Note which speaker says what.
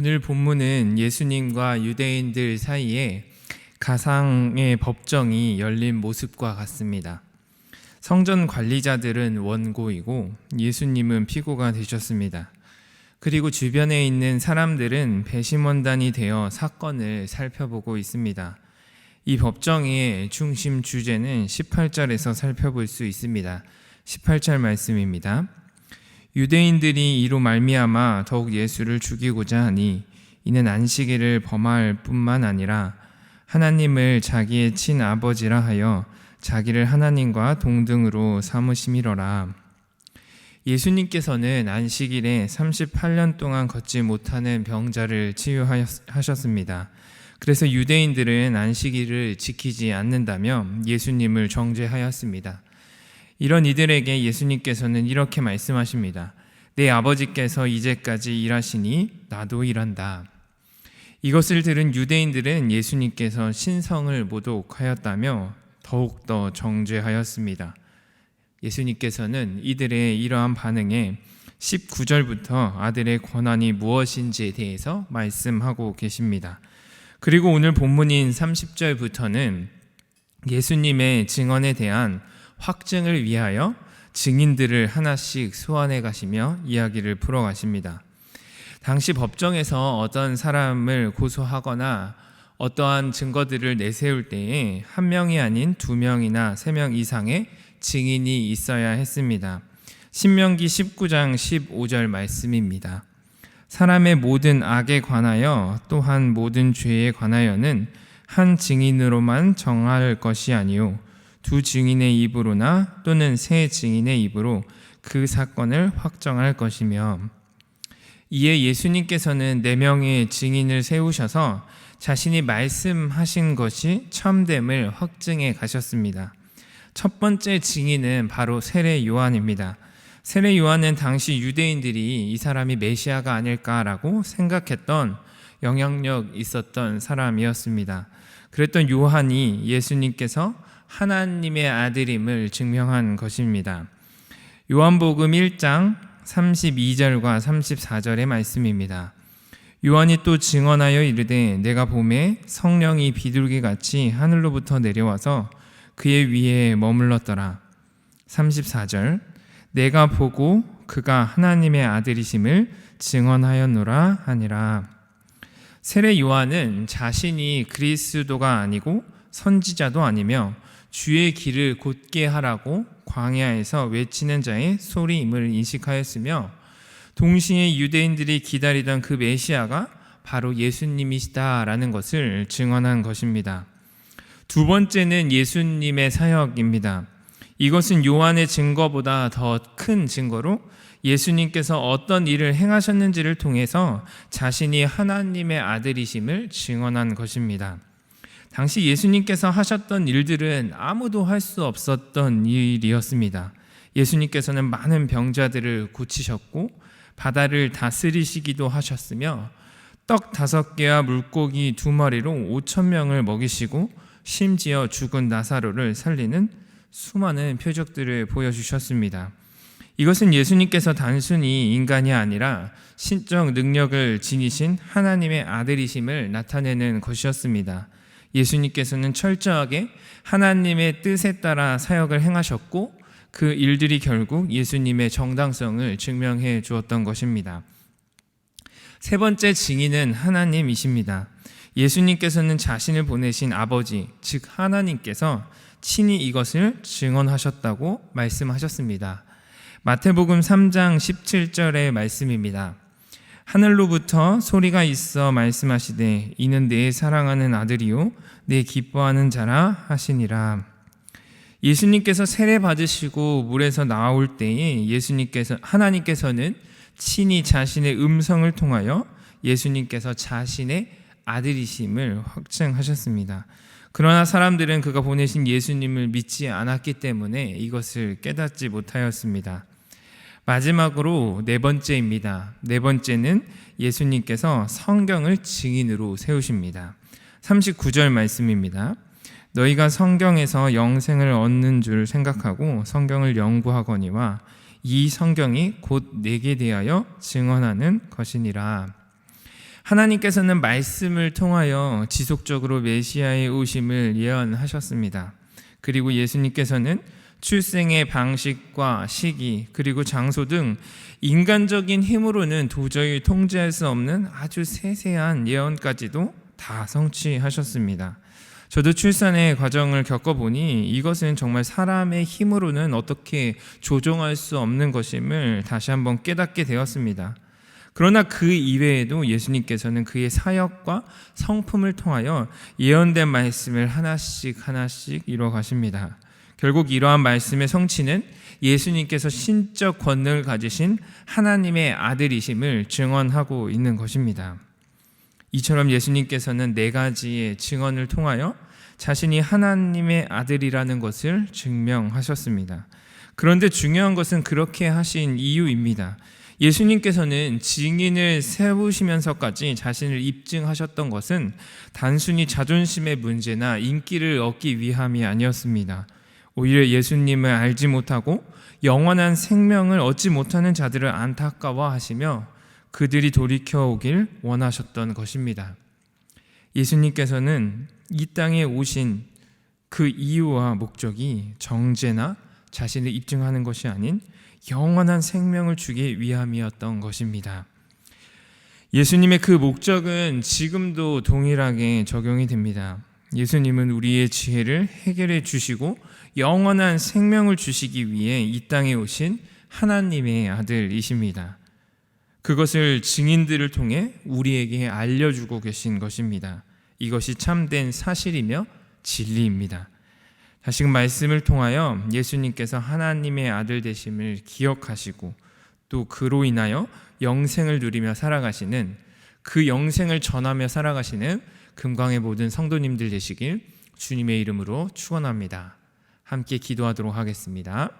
Speaker 1: 오늘 본문은 예수님과 유대인들 사이에 가상의 법정이 열린 모습과 같습니다. 성전 관리자들은 원고이고 예수님은 피고가 되셨습니다. 그리고 주변에 있는 사람들은 배심원단이 되어 사건을 살펴보고 있습니다. 이 법정의 중심 주제는 18절에서 살펴볼 수 있습니다. 18절 말씀입니다. 유대인들이 이로 말미암아 더욱 예수를 죽이고자 하니 이는 안식일을 범할 뿐만 아니라 하나님을 자기의 친아버지라 하여 자기를 하나님과 동등으로 삼으심이로라. 예수님께서는 안식일에 38년 동안 걷지 못하는 병자를 치유하셨습니다. 그래서 유대인들은 안식일을 지키지 않는다며 예수님을 정죄하였습니다. 이런 이들에게 예수님께서는 이렇게 말씀하십니다. 내 아버지께서 이제까지 일하시니 나도 일한다. 이것을 들은 유대인들은 예수님께서 신성을 모독하였다며 더욱더 정죄하였습니다. 예수님께서는 이들의 이러한 반응에 19절부터 아들의 권한이 무엇인지에 대해서 말씀하고 계십니다. 그리고 오늘 본문인 30절부터는 예수님의 증언에 대한 확증을 위하여 증인들을 하나씩 소환해 가시며 이야기를 풀어 가십니다. 당시 법정에서 어떤 사람을 고소하거나 어떠한 증거들을 내세울 때에 한 명이 아닌 두 명이나 세 명 이상의 증인이 있어야 했습니다. 신명기 19장 15절 말씀입니다. 사람의 모든 악에 관하여 또한 모든 죄에 관하여는 한 증인으로만 정할 것이 아니요 두 증인의 입으로나 또는 세 증인의 입으로 그 사건을 확정할 것이며 이에 예수님께서는 네 명의 증인을 세우셔서 자신이 말씀하신 것이 참됨을 확증해 가셨습니다. 첫 번째 증인은 바로 세례 요한입니다. 세례 요한은 당시 유대인들이 이 사람이 메시아가 아닐까라고 생각했던 영향력 있었던 사람이었습니다. 그랬던 요한이 예수님께서 하나님의 아들임을 증명한 것입니다. 요한복음 1장 32절과 34절의 말씀입니다. 요한이 또 증언하여 이르되 내가 봄에 성령이 비둘기 같이 하늘로부터 내려와서 그의 위에 머물렀더라. 34절 내가 보고 그가 하나님의 아들이심을 증언하였노라 하니라. 세례 요한은 자신이 그리스도가 아니고 선지자도 아니며 주의 길을 곧게 하라고 광야에서 외치는 자의 소리임을 인식하였으며 동시에 유대인들이 기다리던 그 메시아가 바로 예수님이시다라는 것을 증언한 것입니다. 두 번째는 예수님의 사역입니다. 이것은 요한의 증거보다 더 큰 증거로 예수님께서 어떤 일을 행하셨는지를 통해서 자신이 하나님의 아들이심을 증언한 것입니다. 당시 예수님께서 하셨던 일들은 아무도 할 수 없었던 일이었습니다. 예수님께서는 많은 병자들을 고치셨고 바다를 다스리시기도 하셨으며 떡 다섯 개와 물고기 두 마리로 오천 명을 먹이시고 심지어 죽은 나사로를 살리는 수많은 표적들을 보여주셨습니다. 이것은 예수님께서 단순히 인간이 아니라 신적 능력을 지니신 하나님의 아들이심을 나타내는 것이었습니다. 예수님께서는 철저하게 하나님의 뜻에 따라 사역을 행하셨고 그 일들이 결국 예수님의 정당성을 증명해 주었던 것입니다. 세 번째 증인은 하나님이십니다. 예수님께서는 자신을 보내신 아버지, 즉 하나님께서 친히 이것을 증언하셨다고 말씀하셨습니다. 마태복음 3장 17절의 말씀입니다. 하늘로부터 소리가 있어 말씀하시되 이는 내 사랑하는 아들이요 내 기뻐하는 자라 하시니라. 예수님께서 세례 받으시고 물에서 나올 때에 예수님께서 하나님께서는 친히 자신의 음성을 통하여 예수님께서 자신의 아들이심을 확증하셨습니다. 그러나 사람들은 그가 보내신 예수님을 믿지 않았기 때문에 이것을 깨닫지 못하였습니다. 마지막으로 네 번째입니다. 네 번째는 예수님께서 성경을 증인으로 세우십니다. 39절 말씀입니다. 너희가 성경에서 영생을 얻는 줄 생각하고 성경을 연구하거니와 이 성경이 곧 내게 대하여 증언하는 것이니라. 하나님께서는 말씀을 통하여 지속적으로 메시아의 오심을 예언하셨습니다. 그리고 예수님께서는 출생의 방식과 시기 그리고 장소 등 인간적인 힘으로는 도저히 통제할 수 없는 아주 세세한 예언까지도 다 성취하셨습니다. 저도 출산의 과정을 겪어보니 이것은 정말 사람의 힘으로는 어떻게 조종할 수 없는 것임을 다시 한번 깨닫게 되었습니다. 그러나 그 이외에도 예수님께서는 그의 사역과 성품을 통하여 예언된 말씀을 하나씩 하나씩 이루어 가십니다. 결국 이러한 말씀의 성취는 예수님께서 신적 권능을 가지신 하나님의 아들이심을 증언하고 있는 것입니다. 이처럼 예수님께서는 네 가지의 증언을 통하여 자신이 하나님의 아들이라는 것을 증명하셨습니다. 그런데 중요한 것은 그렇게 하신 이유입니다. 예수님께서는 증인을 세우시면서까지 자신을 입증하셨던 것은 단순히 자존심의 문제나 인기를 얻기 위함이 아니었습니다. 오히려 예수님을 알지 못하고 영원한 생명을 얻지 못하는 자들을 안타까워하시며 그들이 돌이켜 오길 원하셨던 것입니다. 예수님께서는 이 땅에 오신 그 이유와 목적이 정죄나 자신을 입증하는 것이 아닌 영원한 생명을 주기 위함이었던 것입니다. 예수님의 그 목적은 지금도 동일하게 적용이 됩니다. 예수님은 우리의 지혜를 해결해 주시고 영원한 생명을 주시기 위해 이 땅에 오신 하나님의 아들이십니다. 그것을 증인들을 통해 우리에게 알려주고 계신 것입니다. 이것이 참된 사실이며 진리입니다. 다시금 말씀을 통하여 예수님께서 하나님의 아들 되심을 기억하시고 또 그로 인하여 영생을 누리며 살아가시는 그 영생을 전하며 살아가시는 금광의 모든 성도님들 되시길 주님의 이름으로 축원합니다. 함께 기도하도록 하겠습니다.